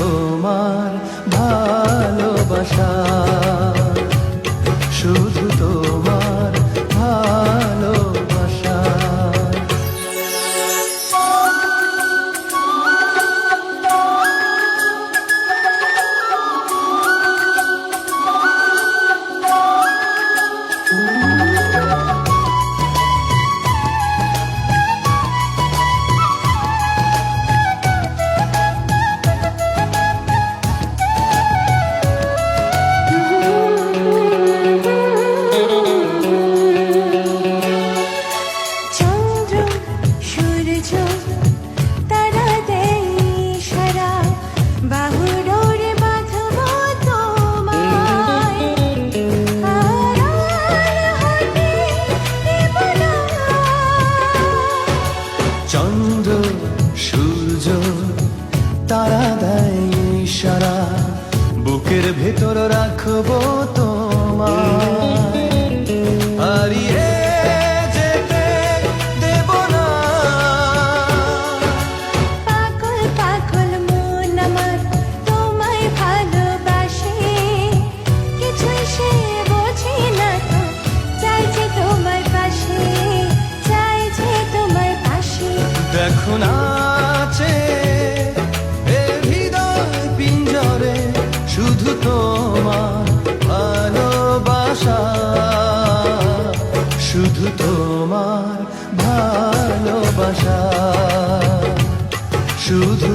তোমার ভালোবাসা। তারা দেয় ইশারা। বুকের ভেতর রাখব তো তোমার ভালোবাসা। শুধু তোমার ভালোবাসা। শুধু